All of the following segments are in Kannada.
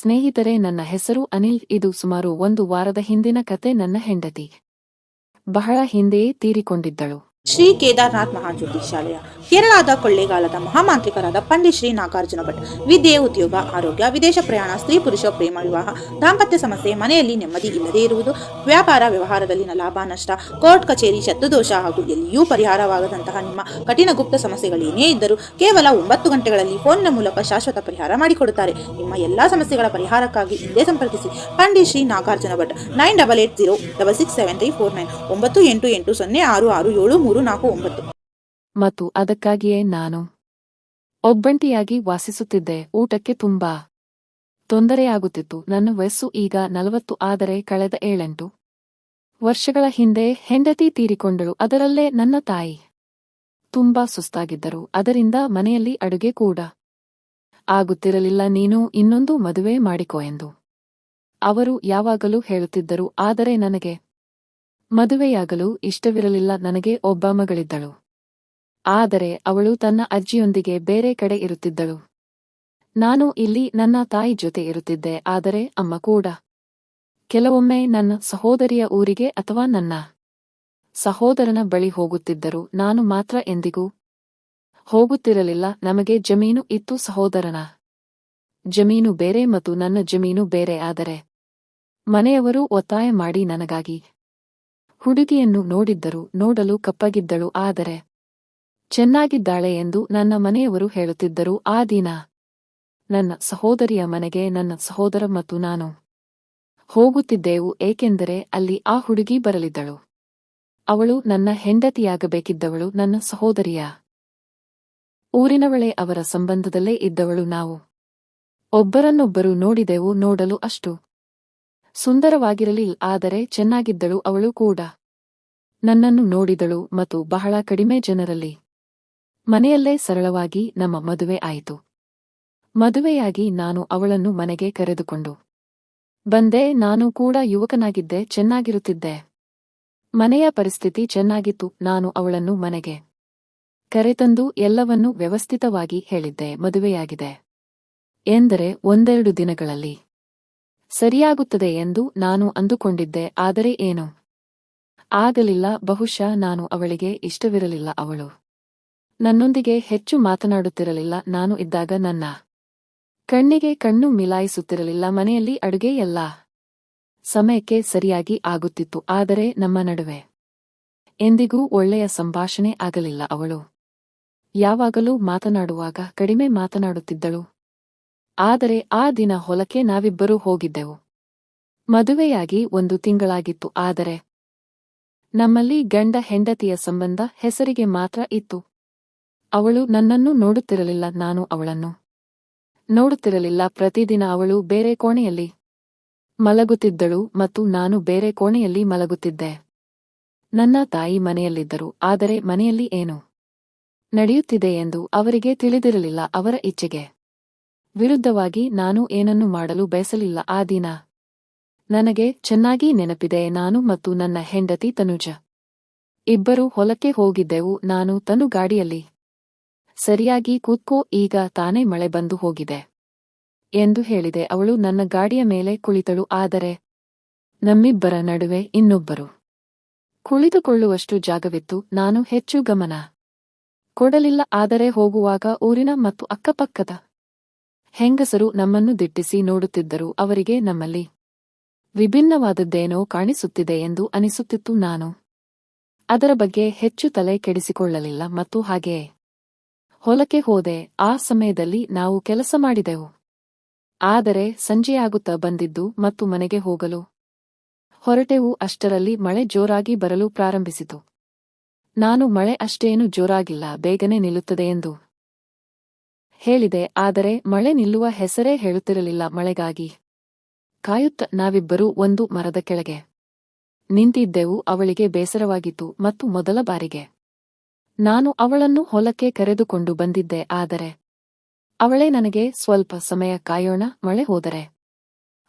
ಸ್ನೇಹಿತರೆ, ನನ್ನ ಹೆಸರು ಅನಿಲ್. ಇದು ಸುಮಾರು ಒಂದು ವಾರದ ಹಿಂದಿನ ಕತೆ. ನನ್ನ ಹೆಂಡತಿ ಬಹಳ ಹಿಂದೆಯೇ ತೀರಿಕೊಂಡಿದ್ದಳು. ಶ್ರೀ ಕೇದಾರ್ನಾಥ್ ಮಹಾಜ್ಯೋತಿಷಾಲಯ, ಕೇರಳದ ಕೊಳ್ಳೇಗಾಲದ ಮಹಾಮಾಂತ್ರಿಕರಾದ ಪಂಡಿತ್ ಶ್ರೀ ನಾಗಾರ್ಜುನ ಭಟ್. ವಿದ್ಯೆ, ಉದ್ಯೋಗ, ಆರೋಗ್ಯ, ವಿದೇಶ ಪ್ರಯಾಣ, ಸ್ತ್ರೀ, ಪುರುಷ, ಪ್ರೇಮ, ವಿವಾಹ, ದಾಂಪತ್ಯ ಸಮಸ್ಯೆ, ಮನೆಯಲ್ಲಿ ನೆಮ್ಮದಿ ಇಲ್ಲದೇ ಇರುವುದು, ವ್ಯಾಪಾರ, ವ್ಯವಹಾರದಲ್ಲಿನ ಲಾಭ, ನಷ್ಟ, ಕೋರ್ಟ್, ಕಚೇರಿ ಶತ್ರುದೋಷ ಹಾಗೂ ಎಲ್ಲಿಯೂ ಪರಿಹಾರವಾಗದಂತಹ ನಿಮ್ಮ ಕಠಿಣ ಗುಪ್ತ ಸಮಸ್ಯೆಗಳೇನೇ ಇದ್ದರೂ ಕೇವಲ ಒಂಬತ್ತು ಗಂಟೆಗಳಲ್ಲಿ ಫೋನ್ನ ಮೂಲಕ ಶಾಶ್ವತ ಪರಿಹಾರ ಮಾಡಿಕೊಡುತ್ತಾರೆ. ನಿಮ್ಮ ಎಲ್ಲಾ ಸಮಸ್ಯೆಗಳ ಪರಿಹಾರಕ್ಕಾಗಿ ಇಂದೇ ಸಂಪರ್ಕಿಸಿ. Pandit Shri Nagarjuna Bhat, nine double eight zero double six seven three four nine, ಒಂಬತ್ತು ಎಂಟು ಎಂಟು ಸೊನ್ನೆ ಆರು ಆರು ಏಳು ಮೂರು ನಾಲ್ಕು ಒಂಬತ್ತು. ಮತ್ತು ಅದಕ್ಕಾಗಿಯೇ ನಾನು ಒಬ್ಬಂಟಿಯಾಗಿ ವಾಸಿಸುತ್ತಿದ್ದೆ, ಊಟಕ್ಕೆ ತುಂಬಾ ತೊಂದರೆಯಾಗುತ್ತಿತ್ತು, ನನ್ನ ವಯಸ್ಸು ಈಗ ನಲವತ್ತು, ಆದರೆ ಕಳೆದ ಏಳೆಂಟು ವರ್ಷಗಳ ಹಿಂದೆ ಹೆಂಡತಿ ತೀರಿಕೊಂಡಳು, ಅದರಲ್ಲೇ ನನ್ನ ತಾಯಿ ತುಂಬಾ ಸುಸ್ತಾಗಿದ್ದರು, ಅದರಿಂದ ಮನೆಯಲ್ಲಿ ಅಡುಗೆ ಕೂಡ ಆಗುತ್ತಿರಲಿಲ್ಲ, ನೀನು ಇನ್ನೊಂದು ಮದುವೆ ಮಾಡಿಕೊ ಎಂದು ಅವರು ಯಾವಾಗಲೂ ಹೇಳುತ್ತಿದ್ದರು, ಆದರೆ ನನಗೆ ಮದುವೆಯಾಗಲು ಇಷ್ಟವಿರಲಿಲ್ಲ ನನಗೆ ಒಬ್ಬ ಮಗಳಿದ್ದಳು. ಆದರೆ ಅವಳು ತನ್ನ ಅಜ್ಜಿಯೊಂದಿಗೆ ಬೇರೆ ಕಡೆ ಇರುತ್ತಿದ್ದಳು. ನಾನು ಇಲ್ಲಿ ನನ್ನ ತಾಯಿ ಜೊತೆ ಇರುತ್ತಿದ್ದೆ, ಆದರೆ ಅಮ್ಮ ಕೂಡ. ಕೆಲವೊಮ್ಮೆ ನನ್ನ ಸಹೋದರಿಯ ಊರಿಗೆ ಅಥವಾ ನನ್ನ ಸಹೋದರನ ಬಳಿ ಹೋಗುತ್ತಿದ್ದರು ನಾನು ಮಾತ್ರ ಎಂದಿಗೂ ಹೋಗುತ್ತಿರಲಿಲ್ಲ. ನಮಗೆ ಜಮೀನು ಇತ್ತು, ಸಹೋದರನ ಜಮೀನು ಬೇರೆ ಮತ್ತು ನನ್ನ ಜಮೀನು ಬೇರೆ, ಆದರೆ ಮನೆಯವರು ಒತ್ತಾಯ ಮಾಡಿ ನನಗಾಗಿ ಹುಡುಗಿಯನ್ನು ನೋಡಿದ್ದರು ನೋಡಲು ಕಪ್ಪಗಿದ್ದಳು. ಆದರೆ ಚೆನ್ನಾಗಿದ್ದಾಳೆ ಎಂದು ನನ್ನ ಮನೆಯವರು ಹೇಳುತ್ತಿದ್ದರು. ಆ ದಿನ ನನ್ನ ಸಹೋದರಿಯ ಮನೆಗೆ ನನ್ನ ಸಹೋದರ ಮತ್ತು ನಾನು ಹೋಗುತ್ತಿದ್ದೆವು, ಏಕೆಂದರೆ ಅಲ್ಲಿ ಆ ಹುಡುಗಿ ಬರಲಿದ್ದಳು. ಅವಳು ನನ್ನ ಹೆಂಡತಿಯಾಗಬೇಕಿದ್ದವಳು, ನನ್ನ ಸಹೋದರಿಯ ಊರಿನವಳೆ, ಅವರ ಸಂಬಂಧದಲ್ಲೇ ಇದ್ದವಳು. ನಾವು ಒಬ್ಬರನ್ನೊಬ್ಬರು ನೋಡಿದೆವು, ನೋಡಲು ಅಷ್ಟು ಸುಂದರವಾಗಿರಲಿಲ್ಲ ಆದರೆ ಚೆನ್ನಾಗಿದ್ದಳು ಅವಳು ಕೂಡ. ನನ್ನನ್ನು ನೋಡಿದಳು ಮತ್ತು ಬಹಳ ಕಡಿಮೆ ಜನರಲ್ಲಿ. ಮನೆಯಲ್ಲೇ ಸರಳವಾಗಿ ನಮ್ಮ ಮದುವೆ ಆಯಿತು. ಮದುವೆಯಾಗಿ ನಾನು ಅವಳನ್ನು ಮನೆಗೆ ಕರೆದುಕೊಂಡು. ಬಂದೆ, ನಾನು ಕೂಡ ಯುವಕನಾಗಿದ್ದೆ, ಚೆನ್ನಾಗಿರುತ್ತಿದ್ದೆ. ಮನೆಯ ಪರಿಸ್ಥಿತಿ ಚೆನ್ನಾಗಿತ್ತು, ನಾನು ಅವಳನ್ನು ಮನೆಗೆ ಕರೆತಂದು ಎಲ್ಲವನ್ನೂ ವ್ಯವಸ್ಥಿತವಾಗಿ ಹೇಳಿದ್ದೆ, ಮದುವೆಯಾಗಿದೆ. ಎಂದರೆ, ಒಂದೆರಡು ದಿನಗಳಲ್ಲಿ. ಸರಿಯಾಗುತ್ತದೆ ಎಂದು ನಾನು ಅಂದುಕೊಂಡಿದ್ದೆ, ಆದರೆ ಏನು? ಆಗಲಿಲ್ಲ, ಬಹುಶಃ ನಾನು ಅವಳಿಗೆ ಇಷ್ಟವಿರಲಿಲ್ಲ, ಅವಳು ನನ್ನೊಂದಿಗೆ ಹೆಚ್ಚು ಮಾತನಾಡುತ್ತಿರಲಿಲ್ಲ, ನಾನು ಇದ್ದಾಗ ನನ್ನ ಕಣ್ಣಿಗೆ ಕಣ್ಣು ಮಿಲಾಯಿಸುತ್ತಿರಲಿಲ್ಲ, ಮನೆಯಲ್ಲಿ ಅಡುಗೆ ಎಲ್ಲ ಸಮಯಕ್ಕೆ ಸರಿಯಾಗಿ ಆಗುತ್ತಿತ್ತು, ಆದರೆ ನಮ್ಮ ನಡುವೆ ಎಂದಿಗೂ ಒಳ್ಳೆಯ ಸಂಭಾಷಣೆ ಆಗಲಿಲ್ಲ, ಅವಳು ಯಾವಾಗಲೂ ಮಾತನಾಡುವಾಗ ಕಡಿಮೆ ಮಾತನಾಡುತ್ತಿದ್ದಳು. ಆದರೆ ಆ ದಿನ ಹೊಲಕ್ಕೆ ನಾವಿಬ್ಬರೂ ಹೋಗಿದ್ದೆವು. ಮದುವೆಯಾಗಿ ಒಂದು ತಿಂಗಳಾಗಿತ್ತು, ಆದರೆ ನಮ್ಮಲ್ಲಿ ಗಂಡ ಹೆಂಡತಿಯ ಸಂಬಂಧ ಹೆಸರಿಗೆ ಮಾತ್ರ ಇತ್ತು. ಅವಳು ನನ್ನನ್ನು ನೋಡುತ್ತಿರಲಿಲ್ಲ, ನಾನು ಅವಳನ್ನು ನೋಡುತ್ತಿರಲಿಲ್ಲ. ಪ್ರತಿದಿನ ಅವಳು ಬೇರೆ ಕೋಣೆಯಲ್ಲಿ ಮಲಗುತ್ತಿದ್ದಳು ಮತ್ತು ನಾನು ಬೇರೆ ಕೋಣೆಯಲ್ಲಿ ಮಲಗುತ್ತಿದ್ದೆ. ನನ್ನ ತಾಯಿ ಮನೆಯಲ್ಲಿದ್ದರು, ಆದರೆ ಮನೆಯಲ್ಲಿ ಏನು ನಡೆಯುತ್ತಿದೆ ಎಂದು ಅವರಿಗೆ ತಿಳಿದಿರಲಿಲ್ಲ, ಅವರ ಇಚ್ಛೆಗೆ. ವಿರುದ್ಧವಾಗಿ ನಾನು ಏನನ್ನು ಮಾಡಲು ಬಯಸಲಿಲ್ಲ. ಆ ದಿನ ನನಗೆ ಚೆನ್ನಾಗಿ ನೆನಪಿದೆ. ನಾನು ಮತ್ತು ನನ್ನ ಹೆಂಡತಿ ತನುಜ ಇಬ್ಬರು ಹೊಲಕ್ಕೆ ಹೋಗಿದ್ದೆವು. ನಾನು ತನು ಗಾಡಿಯಲ್ಲಿ ಸರಿಯಾಗಿ ಕೂತ್ಕೋ, ಈಗ ತಾನೇ ಮಳೆ ಬಂದು ಹೋಗಿದೆ ಎಂದು ಹೇಳಿದೆ. ಅವಳು ನನ್ನ ಗಾಡಿಯ ಮೇಲೆ ಕುಳಿತಳು, ಆದರೆ ನಮ್ಮಿಬ್ಬರ ನಡುವೆ ಇನ್ನೊಬ್ಬರು ಕುಳಿತುಕೊಳ್ಳುವಷ್ಟು ಜಾಗವಿತ್ತು. ನಾನು ಹೆಚ್ಚು ಗಮನ ಕೊಡಲಿಲ್ಲ, ಆದರೆ ಹೋಗುವಾಗ ಊರಿನ ಮತ್ತು ಅಕ್ಕಪಕ್ಕದ ಹೆಂಗಸರು ನಮ್ಮನ್ನು ದಿಟ್ಟಿಸಿ ನೋಡುತ್ತಿದ್ದರು ಅವರಿಗೆ ನಮ್ಮಲ್ಲಿ ವಿಭಿನ್ನವಾದದ್ದೇನೋ ಕಾಣಿಸುತ್ತಿದೆ ಎಂದು ಅನಿಸುತ್ತಿತ್ತು ನಾನು. ಅದರ ಬಗ್ಗೆ ಹೆಚ್ಚು ತಲೆ ಕೆಡಿಸಿಕೊಳ್ಳಲಿಲ್ಲ ಮತ್ತು ಹಾಗೆಯೇ ಹೊಲಕ್ಕೆ ಹೋದೆ. ಆ ಸಮಯದಲ್ಲಿ ನಾವು ಕೆಲಸ ಮಾಡಿದೆವು. ಆದರೆ ಸಂಜೆಯಾಗುತ್ತಾ ಬಂದಿದ್ದು ಮತ್ತು ಮನೆಗೆ ಹೋಗಲು ಹೊರಟೆವು. ಅಷ್ಟರಲ್ಲಿ ಮಳೆ ಜೋರಾಗಿ ಬರಲು ಪ್ರಾರಂಭಿಸಿತು. ನಾನು ಮಳೆ ಅಷ್ಟೇನು ಜೋರಾಗಿಲ್ಲ, ಬೇಗನೆ ನಿಲ್ಲುತ್ತದೆ ಎಂದು ಹೇಳಿದೆ, ಆದರೆ ಮಳೆ ನಿಲ್ಲುವ ಹೆಸರೇ ಹೇಳುತ್ತಿರಲಿಲ್ಲ ಮಳೆಗಾಗಿ. ಕಾಯುತ್ತ ನಾವಿಬ್ಬರೂ ಒಂದು ಮರದ ಕೆಳಗೆ. ನಿಂತಿದ್ದೆವು ಅವಳಿಗೆ ಬೇಸರವಾಗಿತ್ತು ಮತ್ತು ಮೊದಲ ಬಾರಿಗೆ. ನಾನು ಅವಳನ್ನು ಹೊಲಕ್ಕೆ ಕರೆದುಕೊಂಡು ಬಂದಿದ್ದೆ, ಆದರೆ ಅವಳೇ ನನಗೆ ಸ್ವಲ್ಪ ಸಮಯ ಕಾಯೋಣ, ಮಳೆ ಹೋದರೆ.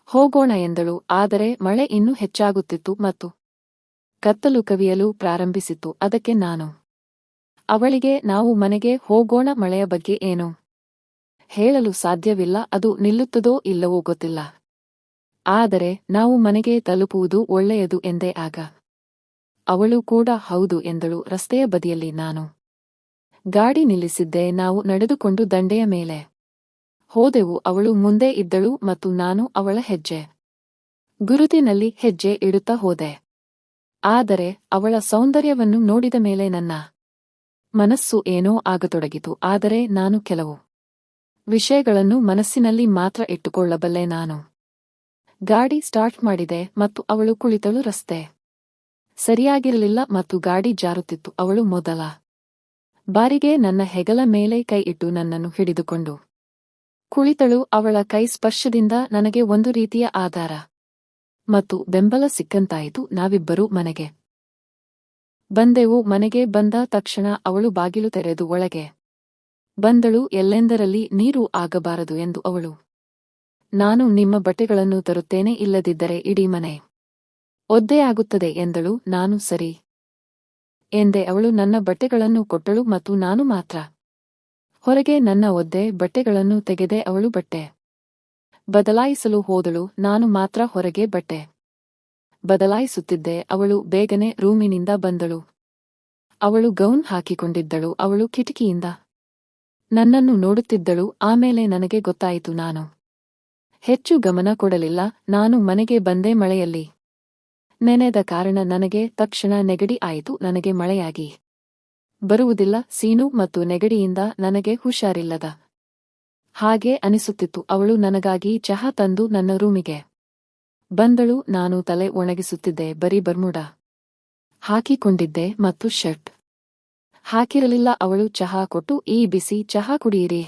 ಹೋಗೋಣ ಎಂದಳು, ಆದರೆ ಮಳೆ ಇನ್ನೂ ಹೆಚ್ಚಾಗುತ್ತಿತ್ತು ಮತ್ತು ಕತ್ತಲು ಕವಿಯಲು ಪ್ರಾರಂಭಿಸಿತು ಅದಕ್ಕೆ ನಾನು ಅವಳಿಗೆ, ನಾವು ಮನೆಗೆ ಹೋಗೋಣ ಮಳೆಯ ಬಗ್ಗೆ ಏನು? ಹೇಳಲು ಸಾಧ್ಯವಿಲ್ಲ, ಅದು ನಿಲ್ಲುತ್ತದೋ ಇಲ್ಲವೋ ಗೊತ್ತಿಲ್ಲ. ಆದರೆ ನಾವು ಮನೆಗೆ ತಲುಪುವುದು ಒಳ್ಳೆಯದು ಎಂದೇ ಆಗ. ಅವಳು ಕೂಡ, ಹೌದು ಎಂದಳು, ರಸ್ತೆಯ ಬದಿಯಲ್ಲಿ ನಾನು ಗಾಡಿ ನಿಲ್ಲಿಸಿದ್ದೆ, ನಾವು ನಡೆದುಕೊಂಡು ದಂಡೆಯ ಮೇಲೆ ಹೋದೆವು, ಅವಳು ಮುಂದೆ ಇದ್ದಳು ಮತ್ತು ನಾನು ಅವಳ ಹೆಜ್ಜೆ, ಗುರುತಿನಲ್ಲಿ ಹೆಜ್ಜೆ ಇಡುತ್ತಾ ಹೋದೆ. ಆದರೆ ಅವಳ ಸೌಂದರ್ಯವನ್ನು ನೋಡಿದ ಮೇಲೆ ನನ್ನ ಮನಸ್ಸು ಏನೋ ಆಗತೊಡಗಿತು, ಆದರೆ ನಾನು ಕೆಲವು ವಿಷಯಗಳನ್ನು ಮನಸ್ಸಿನಲ್ಲಿ ಮಾತ್ರ ಇಟ್ಟುಕೊಳ್ಳಬಲ್ಲೆ ನಾನು. ಗಾಡಿ ಸ್ಟಾರ್ಟ್ ಮಾಡಿದೆ ಮತ್ತು ಅವಳು ಕುಳಿತಳು ರಸ್ತೆ. ಸರಿಯಾಗಿರಲಿಲ್ಲ ಮತ್ತು ಗಾಡಿ ಜಾರುತ್ತಿತ್ತು ಅವಳು ಮೊದಲ. ಬಾರಿಗೆ ನನ್ನ ಹೆಗಲ ಮೇಲೆ ಕೈ ಇಟ್ಟು ನನ್ನನ್ನು ಹಿಡಿದುಕೊಂಡು. ಕುಳಿತಳು ಅವಳ ಕೈ ಸ್ಪರ್ಶದಿಂದ ನನಗೆ ಒಂದು ರೀತಿಯ ಆಧಾರ. ಮತ್ತು ಬೆಂಬಲ ಸಿಕ್ಕಂತಾಯಿತು ನಾವಿಬ್ಬರೂ ಮನೆಗೆ. ಬಂದೆವು ಮನೆಗೆ ಬಂದ ತಕ್ಷಣ ಅವಳು ಬಾಗಿಲು ತೆರೆದು ಒಳಗೆ. ಬಂದಳು, ಎಲ್ಲೆಂದರಲ್ಲಿ ನೀರು ಆಗಬಾರದು ಎಂದು ಅವಳು. ನಾನು ನಿಮ್ಮ ಬಟ್ಟೆಗಳನ್ನು ತರುತ್ತೇನೆ, ಇಲ್ಲದಿದ್ದರೆ ಇಡೀ ಮನೆ ಒದ್ದೆಯಾಗುತ್ತದೆ ಎಂದಳು, ನಾನು ಸರಿ ಎಂದೆ. ಅವಳು ನನ್ನ ಬಟ್ಟೆಗಳನ್ನು ಕೊಟ್ಟಳು ಮತ್ತು ನಾನು ಮಾತ್ರ ಹೊರಗೆ ನನ್ನ ಒದ್ದೆ, ಬಟ್ಟೆಗಳನ್ನು ತೆಗೆದೆ ಅವಳು ಬಟ್ಟೆ ಬದಲಾಯಿಸಲು ಹೋದಳು, ನಾನು ಮಾತ್ರ ಹೊರಗೆ ಬಟ್ಟೆ ಬದಲಾಯಿಸುತ್ತಿದ್ದೆ, ಅವಳು ಬೇಗನೆ ರೂಮಿನಿಂದ ಬಂದಳು. ಅವಳು ಗೌನ್ ಹಾಕಿಕೊಂಡಿದ್ದಳು, ಅವಳು ಕಿಟಕಿಯಿಂದ ನನ್ನನ್ನು ನೋಡುತ್ತಿದ್ದಳು, ಆಮೇಲೆ ನನಗೆ ಗೊತ್ತಾಯಿತು ನಾನು. ಹೆಚ್ಚು ಗಮನ ಕೊಡಲಿಲ್ಲ, ನಾನು ಮನೆಗೆ ಬಂದೆ ಮಳೆಯಲ್ಲಿ. ನೆನೆದ ಕಾರಣ ನನಗೆ ತಕ್ಷಣ ನೆಗಡಿ ಆಯಿತು, ನನಗೆ ಮಳೆಯಾಗಿ. ಬರುವುದಿಲ್ಲ, ಸೀನು ಮತ್ತು ನೆಗಡಿಯಿಂದ ನನಗೆ ಹುಷಾರಿಲ್ಲದ ಹಾಗೆ ಅನಿಸುತ್ತಿತ್ತು, ಅವಳು ನನಗಾಗಿ ಚಹಾ ತಂದು ನನ್ನ ರೂಮಿಗೆ ಬಂದಳು, ನಾನು ತಲೆ ಒಣಗಿಸುತ್ತಿದ್ದೆ, ಬರೀ ಬರ್ಮುಡ ಹಾಕಿಕೊಂಡಿದ್ದೆ ಮತ್ತು ಶರ್ಟ್. ಹಾಕಿರಲಿಲ್ಲ ಅವಳು, ಚಹಾ ಕೊಟ್ಟು, ಈ ಬಿಸಿ ಚಹಾ ಕುಡಿಯಿರಿ.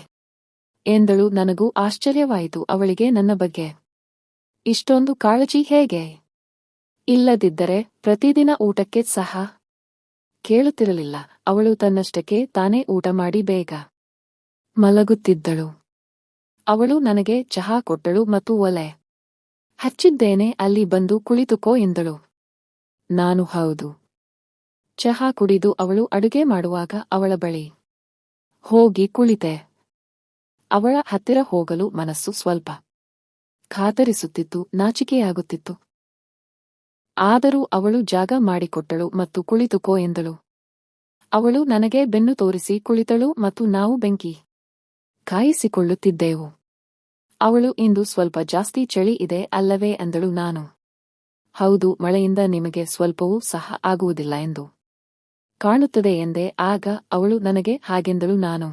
ಎಂದಳು. ನನಗೂ ಆಶ್ಚರ್ಯವಾಯಿತು ಅವಳಿಗೆ ನನ್ನ ಬಗ್ಗೆ. ಇಷ್ಟೊಂದು ಕಾಳಜಿ ಹೇಗೆ? ಇಲ್ಲದಿದ್ದರೆ ಪ್ರತಿದಿನ ಊಟಕ್ಕೆ ಸಹ ಕೇಳುತ್ತಿರಲಿಲ್ಲ. ಅವಳು ತನ್ನಷ್ಟಕ್ಕೆ ತಾನೇ ಊಟ ಮಾಡಿ ಬೇಗ ಮಲಗುತ್ತಿದ್ದಳು. ಅವಳು ನನಗೆ ಚಹಾ ಕೊಟ್ಟಳು ಮತ್ತು ಒಲೆ ಹಚ್ಚಿದ್ದೇನೆ, ಅಲ್ಲಿ ಬಂದು ಕುಳಿತುಕೋ ಎಂದಳು. ನಾನು ಹೌದು. ಚಹಾ ಕುಡಿದು ಅವಳು ಅಡುಗೆ ಮಾಡುವಾಗ ಅವಳ ಬಳಿ, ಹೋಗಿ ಕುಳಿತೆ. ಅವಳ ಹತ್ತಿರ ಹೋಗಲು ಮನಸ್ಸು ಸ್ವಲ್ಪ ಖಾತರಿಸುತ್ತಿತ್ತು, ನಾಚಿಕೆಯಾಗುತ್ತಿತ್ತು. ಆದರೂ ಅವಳು ಜಾಗ ಮಾಡಿಕೊಟ್ಟಳು ಮತ್ತು ಕುಳಿತುಕೋ ಎಂದಳು. ಅವಳು, ನನಗೆ ಬೆನ್ನು ತೋರಿಸಿ ಕುಳಿತಳು ಮತ್ತು ನಾವು ಬೆಂಕಿ ಕಾಯಿಸಿಕೊಳ್ಳುತ್ತಿದ್ದೆವು. ಅವಳು ಇಂದು ಸ್ವಲ್ಪ ಜಾಸ್ತಿ ಚಳಿ ಇದೆ ಅಲ್ಲವೇ? ಅಂದಳು ನಾನು. ಹೌದು, ಮಳೆಯಿಂದ ನಿಮಗೆ ಸ್ವಲ್ಪವೂ ಸಹ ಆಗುವುದಿಲ್ಲ ಎಂದು ಕಾಣುತ್ತದೆ ಎಂದೆ ಆಗ ಅವಳು ನನಗೆ ಹಾಗೆಂದಳು ನಾನು.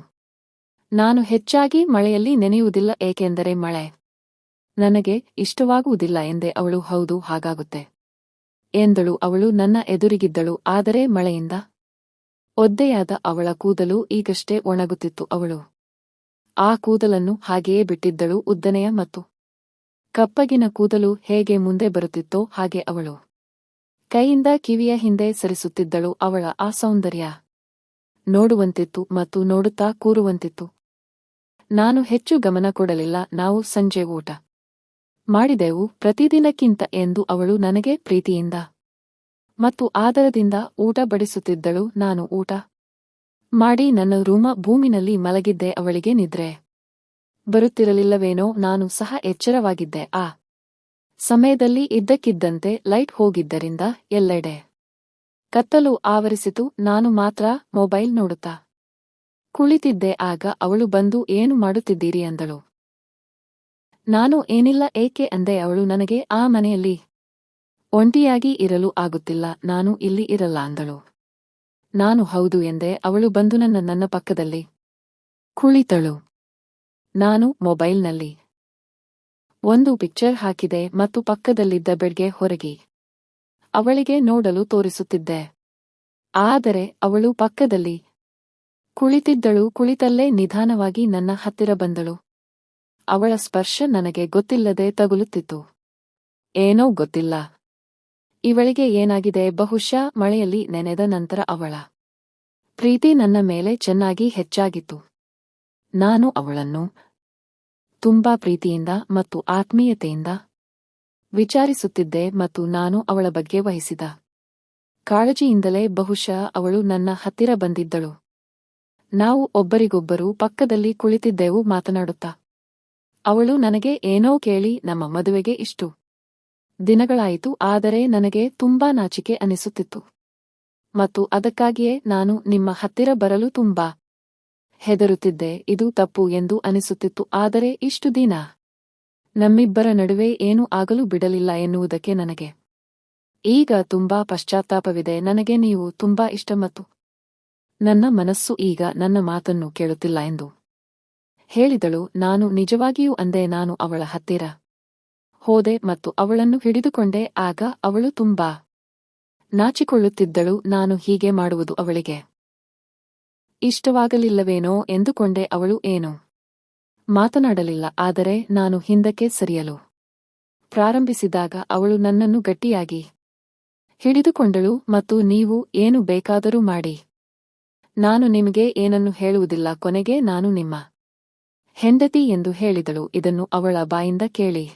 ನಾನು ಹೆಚ್ಚಾಗಿ ಮಳೆಯಲ್ಲಿ ನೆನೆಯುವುದಿಲ್ಲ, ಏಕೆಂದರೆ ಮಳೆ ನನಗೆ ಇಷ್ಟವಾಗುವುದಿಲ್ಲ ಎಂದೆ ಅವಳು ಹೌದು, ಹಾಗಾಗುತ್ತೆ ಎಂದಳು. ಅವಳು ನನ್ನ ಎದುರಿಗಿದ್ದಳು, ಆದರೆ ಮಳೆಯಿಂದ ಒದ್ದೆಯಾದ ಅವಳ ಕೂದಲು ಈಗಷ್ಟೇ ಒಣಗುತ್ತಿತ್ತು. ಅವಳು ಆ ಕೂದಲನ್ನು ಹಾಗೆಯೇ ಬಿಟ್ಟಿದ್ದಳು, ಉದ್ದನೆಯ ಮತ್ತು ಕಪ್ಪಗಿನ ಕೂದಲು ಹೇಗೆ ಮುಂದೆ ಬರುತ್ತಿತ್ತೋ ಹಾಗೆ ಅವಳು ಕೈಯಿಂದ ಕಿವಿಯ ಹಿಂದೆ ಸರಿಸುತ್ತಿದ್ದಳು ಅವಳ ಆ ಸೌಂದರ್ಯ. ನೋಡುವಂತಿತ್ತು ಮತ್ತು ನೋಡುತ್ತಾ ಕೂರುವಂತಿತ್ತು. ನಾನು ಹೆಚ್ಚು ಗಮನ ಕೊಡಲಿಲ್ಲ, ನಾವು ಸಂಜೆ ಊಟ ಮಾಡಿದೆವು ಪ್ರತಿದಿನಕ್ಕಿಂತ ಎಂದು ಅವಳು ನನಗೆ ಪ್ರೀತಿಯಿಂದ ಮತ್ತು ಆದರದಿಂದ ಊಟ ಬಡಿಸುತ್ತಿದ್ದಳು ನಾನು ಊಟ ಮಾಡಿ ನನ್ನ ರೂಮ ಭೂಮಿನಲ್ಲಿ ಮಲಗಿದ್ದೆ ಅವಳಿಗೆ ನಿದ್ರೆ. ಬರುತ್ತಿರಲಿಲ್ಲವೇನೋ, ನಾನು ಸಹ ಎಚ್ಚರವಾಗಿದ್ದೆ, ಆ ಸಮಯದಲ್ಲಿ ಇದ್ದಕ್ಕಿದ್ದಂತೆ ಲೈಟ್ ಹೋಗಿದ್ದರಿಂದ ಎಲ್ಲೆಡೆ ಕತ್ತಲು ಆವರಿಸಿತು. ನಾನು ಮಾತ್ರ ಮೊಬೈಲ್ ನೋಡುತ್ತಾ ಕುಳಿತಿದ್ದೆ. ಆಗ ಅವಳು ಬಂದು, ಏನು ಮಾಡುತ್ತಿದ್ದೀರಿ? ಅಂದಳು. ನಾನು ಏನಿಲ್ಲ, ಏಕೆ? ಅಂದೆ. ಅವಳು, ನನಗೆ ಆ ಮನೆಯಲ್ಲಿ ಒಂಟಿಯಾಗಿ ಇರಲು ಆಗುತ್ತಿಲ್ಲ. ನಾನು ಇಲ್ಲಿ ಇರಲ್ಲ, ಅಂದಳು. ನಾನು ಹೌದು, ಎಂದೆ. ಅವಳು ಬಂದು ನನ್ನ ನನ್ನ ಪಕ್ಕದಲ್ಲಿ ಕುಳಿತಳು. ನಾನು ಮೊಬೈಲ್ನಲ್ಲಿ ಒಂದು ಪಿಕ್ಚರ್ ಹಾಕಿದೆ ಮತ್ತು ಪಕ್ಕದಲ್ಲಿದ್ದ ಬೆಡ್ಗೆ ಹೊರಗಿ. ಅವಳಿಗೆ ನೋಡಲು ತೋರಿಸುತ್ತಿದ್ದೆ. ಆದರೆ ಅವಳು ಪಕ್ಕದಲ್ಲಿ ಕುಳಿತಿದ್ದಳು, ಕುಳಿತಲ್ಲೇ ನಿಧಾನವಾಗಿ ನನ್ನ ಹತ್ತಿರ ಬಂದಳು. ಅವಳ ಸ್ಪರ್ಶ ನನಗೆ ಗೊತ್ತಿಲ್ಲದೆ ತಗುಲುತ್ತಿತ್ತು. ಏನೋ ಗೊತ್ತಿಲ್ಲ. ಇವಳಿಗೆ ಏನಾಗಿದೆ, ಬಹುಶಃ ಮಳೆಯಲ್ಲಿ ನೆನೆದ ನಂತರ ಅವಳ ಪ್ರೀತಿ ನನ್ನ ಮೇಲೆ ಚೆನ್ನಾಗಿ ಹೆಚ್ಚಾಗಿತ್ತು. ನಾನು ಅವಳನ್ನು ತುಂಬಾ ಪ್ರೀತಿಯಿಂದ ಮತ್ತು ಆತ್ಮೀಯತೆಯಿಂದ ವಿಚಾರಿಸುತ್ತಿದ್ದೆ ಮತ್ತು ನಾನು ಅವಳ ಬಗ್ಗೆ ವಹಿಸಿದ. ಕಾಳಜಿಯಿಂದಲೇ ಬಹುಶಃ ಅವಳು ನನ್ನ ಹತ್ತಿರ ಬಂದಿದ್ದಳು. ನಾವು ಒಬ್ಬರಿಗೊಬ್ಬರು ಪಕ್ಕದಲ್ಲಿ ಕುಳಿತಿದ್ದೆವು ಮಾತನಾಡುತ್ತಾ. ಅವಳು ನನಗೆ ಏನೋ ಕೇಳಿ ನಮ್ಮ ಮದುವೆಗೆ ಇಷ್ಟು ದಿನಗಳಾಯಿತು ಆದರೆ ನನಗೆ ತುಂಬಾ ನಾಚಿಕೆ ಅನಿಸುತ್ತಿತ್ತು. ಮತ್ತು ಅದಕ್ಕಾಗಿಯೇ ನಾನು ನಿಮ್ಮ ಹತ್ತಿರ ಬರಲು ತುಂಬಾ ಹೆದರುತ್ತಿದ್ದೆ, ಇದು ತಪ್ಪು ಎಂದು ಅನಿಸುತ್ತಿತ್ತು, ಆದರೆ ಇಷ್ಟು ದಿನ? ನಮ್ಮಿಬ್ಬರ ನಡುವೆ ಏನೂ ಆಗಲು ಬಿಡಲಿಲ್ಲ ಎನ್ನುವುದಕ್ಕೆ ನನಗೆ. ಈಗ ತುಂಬಾ ಪಶ್ಚಾತ್ತಾಪವಿದೆ, ನನಗೆ ನೀವು ತುಂಬಾ ಇಷ್ಟ ಮತ್ತು ನನ್ನ ಮನಸ್ಸು ಈಗ ನನ್ನ ಮಾತನ್ನು ಕೇಳುತ್ತಿಲ್ಲ ಎಂದು ಹೇಳಿದಳು. ನಾನು ನಿಜವಾಗಿಯೂ ಅಂದೆ, ನಾನು ಅವಳ ಹತ್ತಿರ ಹೋದೆ ಮತ್ತು ಅವಳನ್ನು ಹಿಡಿದುಕೊಂಡೆ, ಆಗ ಅವಳು ತುಂಬಾ ನಾಚಿಕೊಳ್ಳುತ್ತಿದ್ದಳು, ನಾನು ಹೀಗೆ ಮಾಡುವುದು ಅವಳಿಗೆ. ಇಷ್ಟವಾಗಲಿಲ್ಲವೇನೋ ಎಂದುಕೊಂಡೆ ಅವಳು ಏನು? ಮಾತನಾಡಲಿಲ್ಲ, ಆದರೆ ನಾನು ಹಿಂದಕ್ಕೆ ಸರಿಯಲು ಪ್ರಾರಂಭಿಸಿದಾಗ ಅವಳು ನನ್ನನ್ನು ಗಟ್ಟಿಯಾಗಿ ಹಿಡಿದುಕೊಂಡಳು ಮತ್ತು ನೀವು ಏನು ಬೇಕಾದರೂ ಮಾಡಿ. ನಾನು ನಿಮಗೆ ಏನನ್ನು ಹೇಳುವುದಿಲ್ಲ, ಕೊನೆಗೆ ನಾನು ನಿಮ್ಮ ಹೆಂಡತಿ ಎಂದು ಹೇಳಿದಳು, ಇದನ್ನು ಅವಳ ಬಾಯಿಂದ ಕೇಳಿ.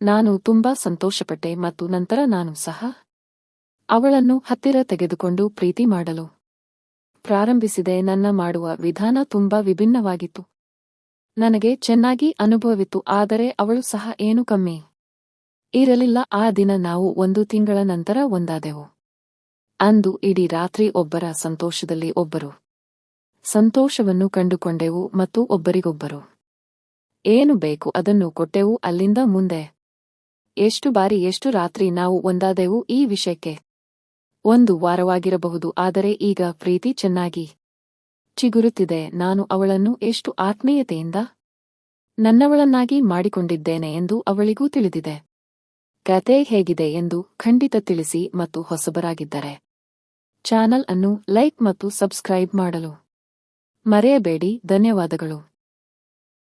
ನಾನು ತುಂಬಾ ಸಂತೋಷಪಟ್ಟೆ ಮತ್ತು ನಂತರ ನಾನು ಸಹ ಅವಳನ್ನು ಹತ್ತಿರ ತೆಗೆದುಕೊಂಡು ಪ್ರೀತಿ ಮಾಡಲು ಪ್ರಾರಂಭಿಸಿದೆ, ನನ್ನ ಮಾಡುವ ವಿಧಾನ ತುಂಬಾ ವಿಭಿನ್ನವಾಗಿತ್ತು. ನನಗೆ ಚೆನ್ನಾಗಿ ಅನುಭವವಿತ್ತು, ಆದರೆ ಅವಳು ಸಹ ಏನು ಕಮ್ಮಿ ಇರಲಿಲ್ಲ. ಆ ದಿನ ನಾವು ಒಂದು ತಿಂಗಳ ನಂತರ ಒಂದಾದೆವು. ಅಂದು ಇಡೀ ರಾತ್ರಿ ಒಬ್ಬರ ಸಂತೋಷದಲ್ಲಿ ಒಬ್ಬರು. ಸಂತೋಷವನ್ನು ಕಂಡುಕೊಂಡೆವು ಮತ್ತು ಒಬ್ಬರಿಗೊಬ್ಬರು. ಏನು ಬೇಕು ಅದನ್ನು ಕೊಟ್ಟೆವು ಅಲ್ಲಿಂದ ಮುಂದೆ. ಎಷ್ಟು ಬಾರಿ ಎಷ್ಟು ರಾತ್ರಿ ನಾವು ಒಂದಾದೆವು ಈ ವಿಷಯಕ್ಕೆ. ಒಂದು ವಾರವಾಗಿರಬಹುದು, ಆದರೆ ಈಗ ಪ್ರೀತಿ ಚೆನ್ನಾಗಿ ಚಿಗುರುತ್ತಿದೆ. ನಾನು ಅವಳನ್ನು ಎಷ್ಟು ಆತ್ಮೀಯತೆಯಿಂದ ನನ್ನವಳನ್ನಾಗಿ ಮಾಡಿಕೊಂಡಿದ್ದೇನೆ ಎಂದು ಅವಳಿಗೂ ತಿಳಿದಿದೆ. ಕತೆ ಹೇಗಿದೆ ಎಂದು ಖಂಡಿತ ತಿಳಿಸಿ ಮತ್ತು ಹೊಸಬರಾಗಿದ್ದರೆ ಚಾನಲ್ ಅನ್ನು ಲೈಕ್ ಮತ್ತು ಸಬ್ಸ್ಕ್ರೈಬ್ ಮಾಡಲು ಮರೆಯಬೇಡಿ. ಧನ್ಯವಾದಗಳು.